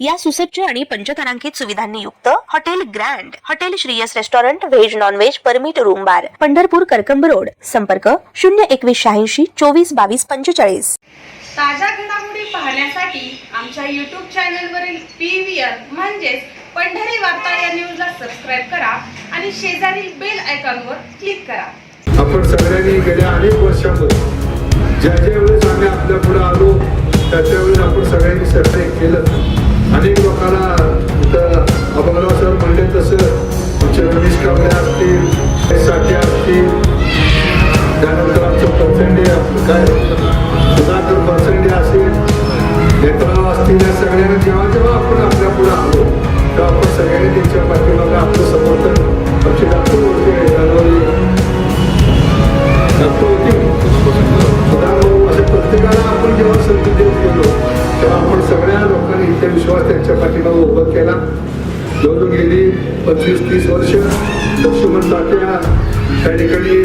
या सुसज्ज आणि पंचतारांकित सुविधांनी युक्त hotel grand hotel Shriyas restaurant veg non veg permit room bar. Pandharpur Karkamb road. संपर्क शून्य एकवीस शहाऐंशी चोवीस बावीस पंचेचाळीस. ताज्या घडामोडी पाहण्यासाठी आमच्या यूट्यूब चॅनलवरील पी व्ही आर म्हणजेच पंढरी वार्ता या न्यूजला सबस्क्राईब करा आणि शेजारील बेल आयकॉनवर क्लिक करा. आपण सगळ्यांनी गेल्या अनेक वर्षामध्ये ज्या ज्या वेळेस आम्ही आपल्या पुढे आलो त्या त्यावेळेस आपण सगळ्यांनी सहकार्य केलं. नेत्रराव सगळ्यांना जेव्हा जेव्हा आपण आपल्या पुढे आलो तेव्हा आपण सगळ्यांनी त्यांच्या पाठीमागे आपलं समर्थन आमचे दाखवून होते. जाणवले अशा प्रत्येकाला आपण जेव्हा संधी देऊन गेलो तेव्हा आपण सगळ्या लोकांनी इथे विश्वास त्यांच्या पाठीमागे उभा केला. जवळजवळ गेली पंचवीस तीस वर्ष. लक्ष्मण तात्या त्या ठिकाणी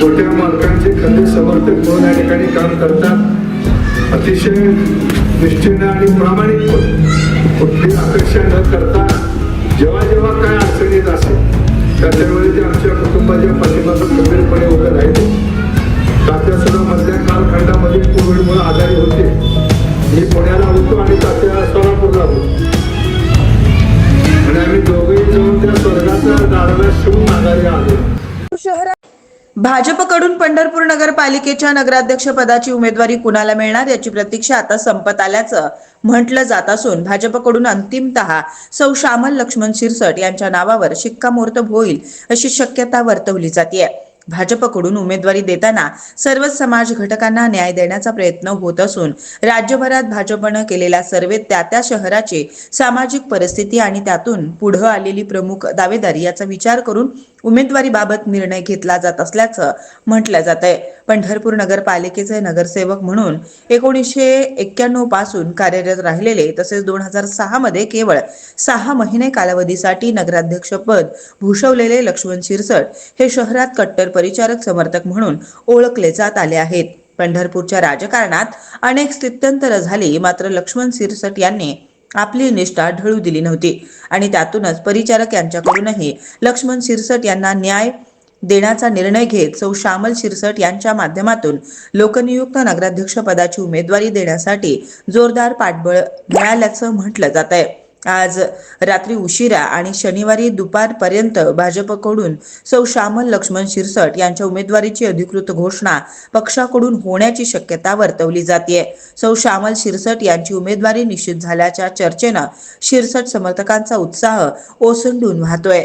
मोठ्या मालकांचे खंदे समर्थक म्हणून या ठिकाणी काम करतात. अतिशय निष्ठेनं आणि प्रामाणिक कुठली अपेक्षा न करता जेव्हा जेव्हा काय अडचण येत असेल त्या त्यावेळी ते आमच्या कुटुंबाच्या पाठिंबाचं खंबीरपणे उभे राहिले. तात्या सुद्धा मधल्या कालखंडामध्ये कोविडमुळे आजारी होते. मी पुण्याला होतो आणि तात्या सोलापूरला होतो. आणि आम्ही दोघेही जाऊन त्या स्वर्गाच्या दाराला शिवून आजारी आलो. भाजपकडून पंढरपूर नगरपालिकेच्या नगराध्यक्ष पदाची उमेदवारी कुणाला मिळणार याची प्रतीक्षा आता संपत आल्याचं म्हटलं जात असून भाजपकडून अंतिमत सौ श्यामल लक्ष्मण शिरसट यांच्या नावावर शिक्कामोर्तब होईल अशी शक्यता वर्तवली जाते भाजपकडून उमेदवारी देताना सर्वच समाज घटकांना न्याय देण्याचा प्रयत्न होत असून राज्यभरात भाजपनं केलेल्या सर्वेत त्या त्या शहराची सामाजिक परिस्थिती आणि त्यातून पुढं आलेली प्रमुख दावेदारी याचा विचार करून उमेदवारीबाबत निर्णय घेतला जात असल्याचं म्हटलं जात आहे पंढरपूर नगरपालिकेचे नगरसेवक म्हणून एकोणीसशे एक्क्याण्णवपासून कार्यरत राहिलेले तसेच दोन हजार सहा मध्ये केवळ सहा महिने कालावधीसाठी नगराध्यक्षपद भूषवलेले लक्ष्मण शिरसट हे शहरात कट्टर परिचारक समर्थक म्हणून ओळखले जात आले आहेत. पंढरपूरच्या राजकारणात अनेक स्थित्यंतर झाली मात्र लक्ष्मण सिरसट यांनी आपली निष्ठा ढळू दिली नव्हती. आणि त्यातूनच परिचारक यांच्याकडूनही लक्ष्मण सिरसट यांना न्याय देण्याचा निर्णय घेत सौ श्यामल शिरसट यांच्या माध्यमातून लोकनियुक्त नगराध्यक्ष पदाची उमेदवारी देण्यासाठी जोरदार पाठबळ मिळाल्याचं म्हटलं जात आहे. आज रात्री उशिरा आणि शनिवारी दुपारपर्यंत भाजपकडून सौ श्यामल लक्ष्मण शिरसट यांच्या उमेदवारीची अधिकृत घोषणा पक्षाकडून होण्याची शक्यता वर्तवली जाते सौ श्यामल शिरसट यांची उमेदवारी निश्चित झाल्याच्या चर्चेनं शिरसट समर्थकांचा उत्साह ओसंडून वाहतोय.